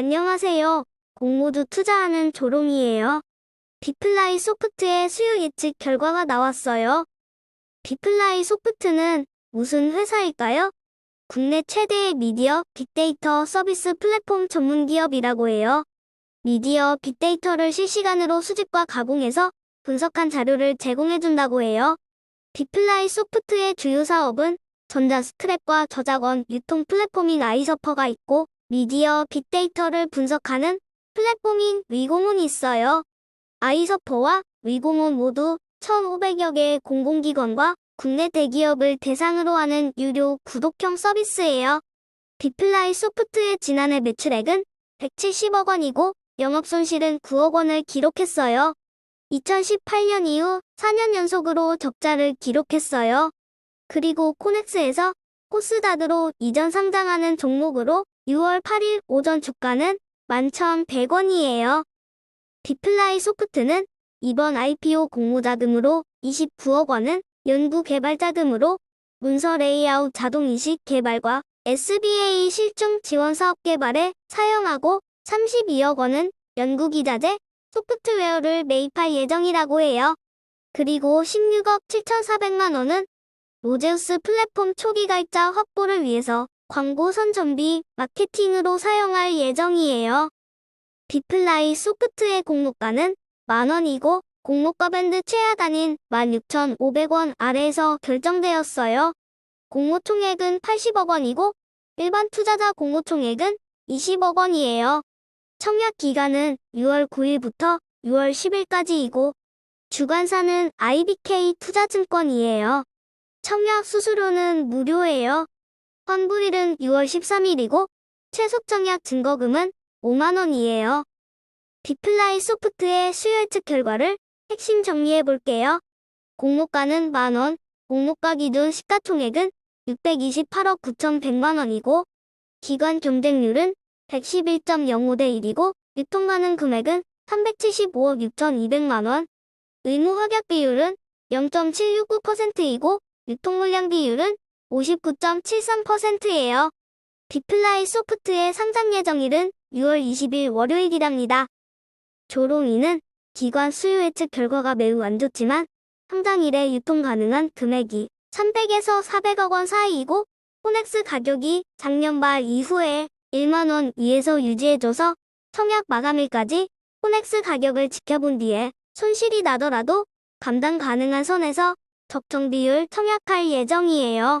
안녕하세요. 공모주 투자하는 조롱이에요. 비플라이 소프트의 수요 예측 결과가 나왔어요. 비플라이 소프트는 무슨 회사일까요? 국내 최대의 미디어 빅데이터 서비스 플랫폼 전문 기업이라고 해요. 미디어 빅데이터를 실시간으로 수집과 가공해서 분석한 자료를 제공해준다고 해요. 비플라이 소프트의 주요 사업은 전자 스크랩과 저작원 유통 플랫폼인 아이서퍼가 있고 미디어 빅데이터를 분석하는 플랫폼인 위공훈이 있어요. 아이서퍼와 위공훈 모두 1,500여 개의 공공기관과 국내 대기업을 대상으로 하는 유료 구독형 서비스예요. 비플라이 소프트의 지난해 매출액은 170억 원이고 영업 손실은 9억 원을 기록했어요. 2018년 이후 4년 연속으로 적자를 기록했어요. 그리고 코넥스에서 코스다드로 이전 상장하는 종목으로 6월 8일 오전 주가는 11,100원이에요. 디플라이 소프트는 이번 IPO 공모자금으로 29억 원은 연구개발자금으로 문서 레이아웃 자동인식 개발과 SBA 실증 지원 사업 개발에 사용하고 32억 원은 연구기자재, 소프트웨어를 매입할 예정이라고 해요. 그리고 16억 7,400만 원은 로제우스 플랫폼 초기 가입자 확보를 위해서 광고 선전비, 마케팅으로 사용할 예정이에요. 비플라이 소프트의 공모가는 만원이고 공모가 밴드 최하단인 16,500원 아래에서 결정되었어요. 공모 총액은 80억 원이고 일반 투자자 공모 총액은 20억 원이에요. 청약 기간은 6월 9일부터 6월 10일까지이고 주관사는 IBK 투자증권이에요. 청약 수수료는 무료예요. 환불일은 6월 13일이고 최소 청약 증거금은 5만원이에요. 디플라이 소프트의 수요 예측 결과를 핵심 정리해 볼게요. 공모가는 만원, 공모가 기준 시가총액은 628억 9,100만원이고 기관 경쟁률은 111.05대 1이고 유통가능 금액은 375억 6,200만원, 의무 확약 비율은 0.769%이고 유통 물량 비율은 59.73%예요. 디플라이 소프트의 상장 예정일은 6월 20일 월요일이랍니다. 조롱이는 기관 수요 예측 결과가 매우 안 좋지만 상장일에 유통 가능한 금액이 300에서 400억 원 사이이고 코넥스 가격이 작년 말 이후에 1만 원 위에서 유지해줘서 청약 마감일까지 코넥스 가격을 지켜본 뒤에 손실이 나더라도 감당 가능한 선에서 적정 비율 청약할 예정이에요.